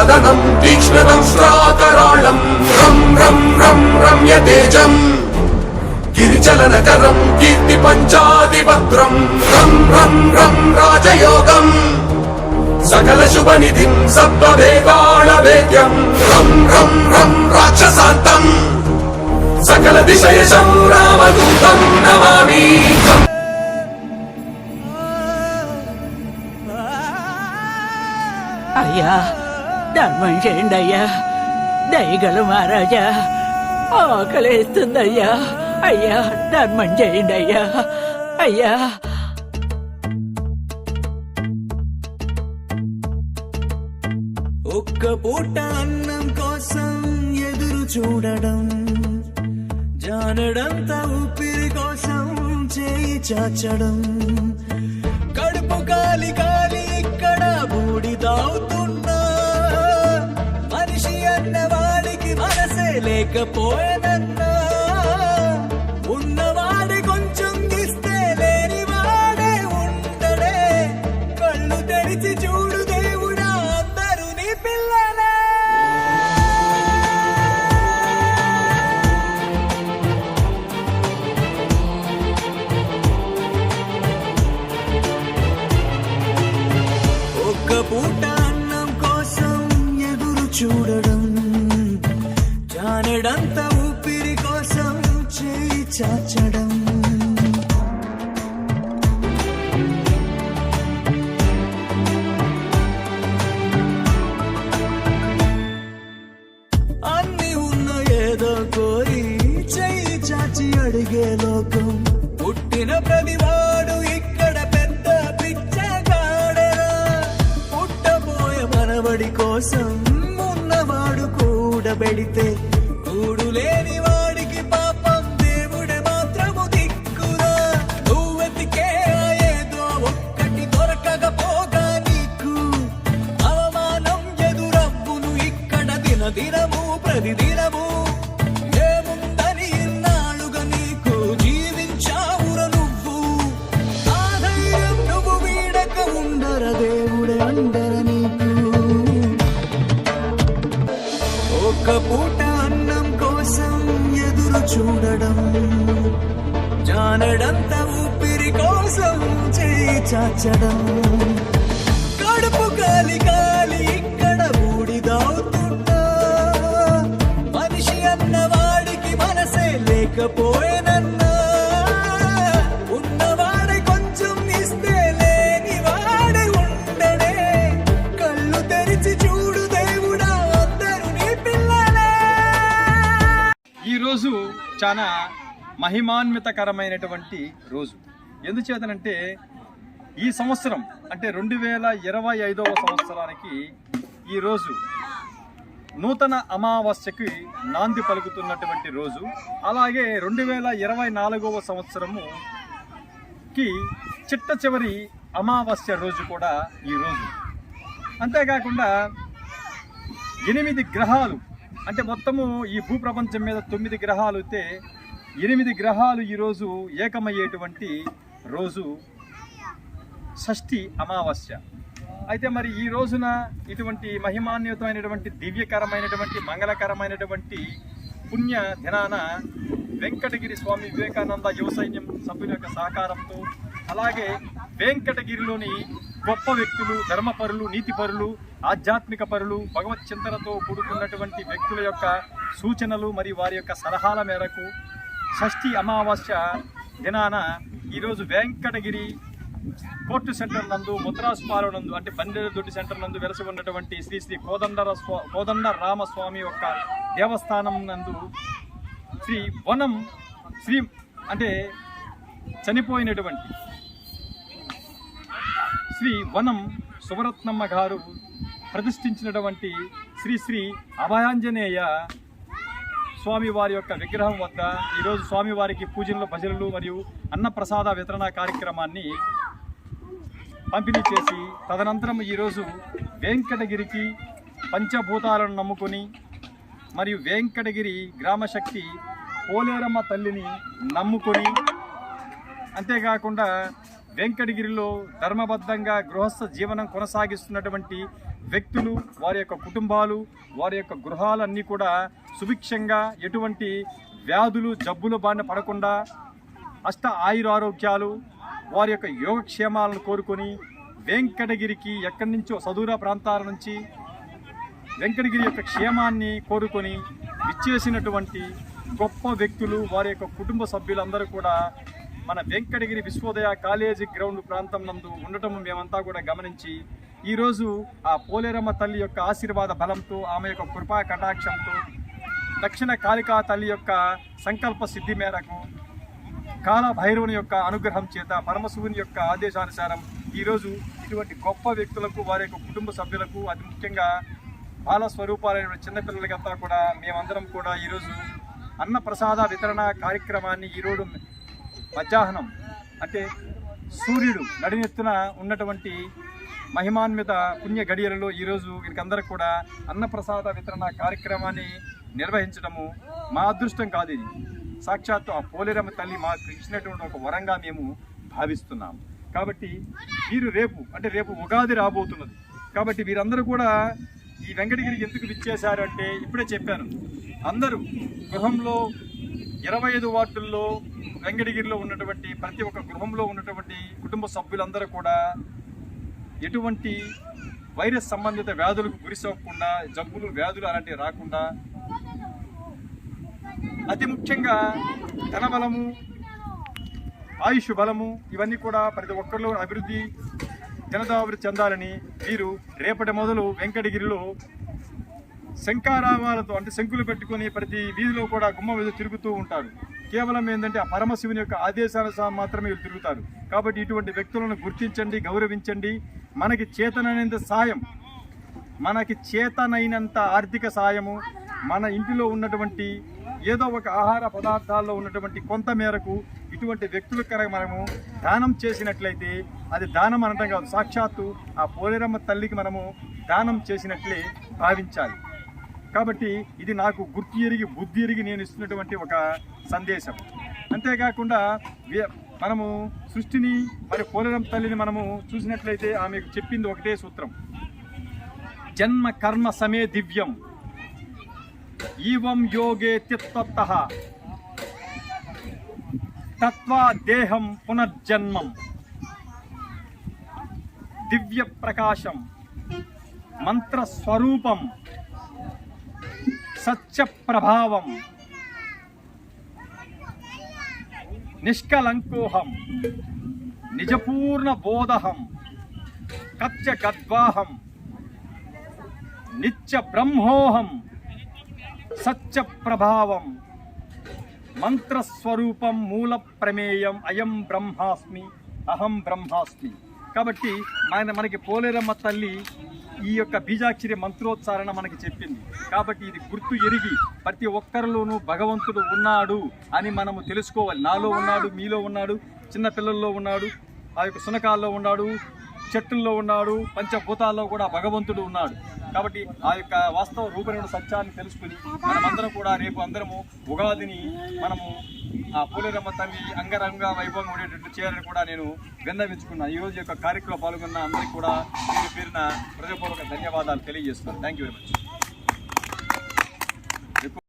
వదనం తీక్ష్ణం శ్రాకరాళం రం రం రం రమ్య తేజం. గిరిచలనకరం కీర్తి పంచాదిభద్రం రం రం రం రాజయోగం. సకల శుభ నిధిం సప్తవేగాళ వేద్యం రం రం రం రాక్షసాంతం సకల దిశయ సంగ్రామదూతం నమామి. అయ్యా. ధర్మం చేయండి అయ్యా దయగల మహారాజా. ఆకలేస్తుందయ్యా. అయ్యా ధర్మం చేయండి అయ్యా. అయ్యా ఒక్క పూట అన్నం కోసం ఎదురు చూడడం జానడంత ఊపిరి కోసం చేయి చాచడం. కడుపు కాలి కాలి ఇక్కడ బూడి తాగుతున్నా మనిషి అన్నవాడికి మనసే లేకపోయేదన్నా. చాచడం. అన్ని ఉన్న ఏదో కోరి చెయ్యి చాచి అడిగే లోకం. పుట్టిన ప్రతివాడు ఇక్కడ పెద్ద పిచ్చగాడెరా. పుట్టబోయే మనవడి కోసం ఉన్నవాడు కూడబెడితే ఒక్క పూట అన్నం కోసం ఎదురు చూడడం జానడంత ఊపిరి కోసం చేయి చాచడం. కడుపు కాలి కాలి ఇక్కడ బూడిదవుతున్నా మనిషి అన్నవాడికి మనసే లేకపోయే ఈరోజు రోజు చాలా మహిమాన్వితకరమైనటువంటి రోజు. ఎందుచేతనంటే ఈ సంవత్సరం అంటే రెండు వేల ఇరవై ఐదవ సంవత్సరానికి ఈరోజు నూతన అమావాస్యకి నాంది పలుకుతున్నటువంటి రోజు. అలాగే రెండు వేల ఇరవై నాలుగవ సంవత్సరముకి చిట్ట చివరి అమావాస్య రోజు కూడా ఈ రోజు. అంతేకాకుండా ఎనిమిది గ్రహాలు అంటే మొత్తము ఈ భూప్రపంచం మీద తొమ్మిది గ్రహాలు అయితే ఎనిమిది గ్రహాలు ఈరోజు ఏకమయ్యేటువంటి రోజు షష్ఠి అమావాస్య. అయితే మరి ఈ రోజున ఇటువంటి మహిమాన్వితమైనటువంటి దివ్యకరమైనటువంటి మంగళకరమైనటువంటి పుణ్య దినాన వెంకటగిరి స్వామి వివేకానంద యువ సైన్యం సభ్యుల యొక్క సహకారంతో అలాగే వెంకటగిరిలోని గొప్ప వ్యక్తులు ధర్మపరులు నీతిపరులు ఆధ్యాత్మిక పరులు భగవత్ చింతనతో కూడుకున్నటువంటి వ్యక్తుల యొక్క సూచనలు మరియు వారి యొక్క సలహాల మేరకు షష్ఠి అమావాస్య దినాన ఈరోజు వెంకటగిరి కోర్టు సెంటర్ నందు ముద్రాస్ నందు అంటే బండెరదొడ్డి సెంటర్ నందు వెలసి ఉన్నటువంటి శ్రీ శ్రీ కోదండర స్వా కోదండ రామస్వామి యొక్క దేవస్థానం నందు శ్రీ వనం శ్రీ అంటే చనిపోయినటువంటి శ్రీ వనం సువరత్నమ్మ గారు ప్రతిష్ఠించినటువంటి శ్రీ శ్రీ అభయాంజనేయ స్వామివారి యొక్క విగ్రహం వద్ద ఈరోజు స్వామివారికి పూజలు భజనలు మరియు అన్నప్రసాద వితరణ కార్యక్రమాన్ని పంపిణీ చేసి తదనంతరం ఈరోజు వెంకటగిరికి పంచభూతాలను నమ్ముకొని మరియు వెంకటగిరి గ్రామశక్తి పోలేరమ్మ తల్లిని నమ్ముకొని అంతేకాకుండా వెంకటగిరిలో ధర్మబద్ధంగా గృహస్థ జీవనం కొనసాగిస్తున్నటువంటి వ్యక్తులు వారి యొక్క కుటుంబాలు వారి యొక్క గృహాలన్నీ కూడా సుభిక్షంగా ఎటువంటి వ్యాధులు జబ్బులు బారిన పడకుండా అష్ట ఆయురారోగ్యాలు వారి యొక్క యోగక్షేమాలను కోరుకొని వెంకటగిరికి ఎక్కడి నుంచో సదూర ప్రాంతాల నుంచి వెంకటగిరి యొక్క క్షేమాన్ని కోరుకొని విచ్చేసినటువంటి గొప్ప వ్యక్తులు వారి యొక్క కుటుంబ సభ్యులందరూ కూడా మన వెంకటగిరి విశ్వోదయ కాలేజీ గ్రౌండ్ ప్రాంతం నందు ఉండటం మేమంతా కూడా గమనించి ఈరోజు ఆ పోలేరమ్మ తల్లి యొక్క ఆశీర్వాద బలంతో ఆమె యొక్క కృపా కటాక్షంతో దక్షిణ కాళికా తల్లి యొక్క సంకల్ప సిద్ధి మేరకు కాలభైరవుని యొక్క అనుగ్రహం చేత పరమశివుని యొక్క ఆదేశానుసారం ఈరోజు ఇటువంటి గొప్ప వ్యక్తులకు వారి యొక్క కుటుంబ సభ్యులకు అతి ముఖ్యంగా బాల స్వరూపాలైన చిన్నపిల్లలకంతా కూడా మేమందరం కూడా ఈరోజు అన్న ప్రసాద వితరణ కార్యక్రమాన్ని ఈరోజు మధ్యాహ్నం అంటే సూర్యుడు నడినెత్తున ఉన్నటువంటి మహిమాన్విత పుణ్య గడియలలో ఈరోజు వీరికందరికి కూడా అన్నప్రసాద వితరణ కార్యక్రమాన్ని నిర్వహించడము మా అదృష్టం కాదు ఇది. సాక్షాత్తు ఆ పోలేరమ్మ తల్లి మాకు ఇచ్చినటువంటి ఒక వరంగా మేము భావిస్తున్నాం. కాబట్టి వీరు రేపు అంటే రేపు ఉగాది రాబోతున్నది. కాబట్టి వీరందరూ కూడా ఈ వెంకటగిరికి ఎందుకు విచ్చేశారు అంటే ఇప్పుడే చెప్పాను. అందరూ గృహంలో ఇరవై ఐదు వార్డుల్లో వెంకటగిరిలో ఉన్నటువంటి ప్రతి ఒక్క గృహంలో ఉన్నటువంటి కుటుంబ సభ్యులందరూ కూడా ఎటువంటి వైరస్ సంబంధిత వ్యాధులకు గురిసోకుండా జబ్బులు వ్యాధులు అలాంటివి రాకుండా అతి ముఖ్యంగా ధనబలము ఆయుష్ బలము ఇవన్నీ కూడా ప్రతి ఒక్కరిలో అభివృద్ధి జనతాభివృద్ధి చెందాలని వీరు రేపటి మొదలు వెంకటగిరిలో శంకారావాలతో అంటే శంకులు పెట్టుకుని ప్రతి వీధిలో కూడా గుమ్మ మీద తిరుగుతూ ఉంటారు. కేవలం ఏంటంటే ఆ పరమశివుని యొక్క ఆదేశానుసారం మాత్రమే వీళ్ళు తిరుగుతారు. కాబట్టి ఇటువంటి వ్యక్తులను గుర్తించండి గౌరవించండి. మనకి చేతనైనంత సాయం మనకి చేతనైనంత ఆర్థిక సాయము మన ఇంటిలో ఉన్నటువంటి ఏదో ఒక ఆహార పదార్థాల్లో ఉన్నటువంటి కొంత మేరకు ఇటువంటి వ్యక్తులకు కనుక మనము దానం చేసినట్లయితే అది దానం అనటం కాదు. సాక్షాత్తు ఆ పోలేరమ్మ తల్లికి మనము దానం చేసినట్లే భావించాలి. కాబట్టి ఇది నాకు గుర్తు ఎరిగి బుద్ధి ఎరిగి నేను ఇస్తున్నటువంటి ఒక సందేశం. అంతేకాకుండా మనము సృష్టిని మరి పోలరం తల్లిని మనము చూసినట్లయితే ఆమెకు చెప్పింది ఒకటే సూత్రం. జన్మ కర్మ సమే దివ్యం. ఈవం యోగే తిత్వత్త తత్వా దేహం పునర్జన్మం. దివ్య ప్రకాశం. మంత్రస్వరూపం సత్య ప్రభావం నిష్కలంకోహం నిజపూర్ణ బోధహం కచ్చ గద్వాహం నిత్య బ్రహ్మోహం సత్య ప్రభావం మంత్రస్వరూపం మూల ప్రమేయం అయం బ్రహ్మాస్మి అహం బ్రహ్మాస్మి. కాబట్టి మన మనకి పోలేరమ్మ తల్లి ఈ యొక్క బీజాక్షరి మంత్రోచ్చారణ మనకి చెప్పింది. కాబట్టి ఇది గుర్తు ఎరిగి ప్రతి ఒక్కరిలోనూ భగవంతుడు ఉన్నాడు అని మనము తెలుసుకోవాలి. నాలో ఉన్నాడు మీలో ఉన్నాడు చిన్న పిల్లల్లో ఉన్నాడు ఆ యొక్క సునకాల్లో ఉన్నాడు చెట్టుల్లో ఉన్నాడు పంచభూతాల్లో కూడా భగవంతుడు ఉన్నాడు. కాబట్టి ఆ యొక్క వాస్తవ రూపరేణ సత్యాన్ని తెలుసుకుని మనమందరం కూడా రేపు అందరము ఉగాదిని మనము ఆ పూలేరమ్మ తల్లి అంగరంగ వైభవం ఉండేటట్టు చేయాలని కూడా నేను విన్నవించుకున్నాను ఈ రోజు యొక్క కార్యక్రమం పాల్గొన్న అందరికీ కూడా పేరు పేరున హృదయపూర్వక ధన్యవాదాలు తెలియజేస్తున్నాను. Thank you very much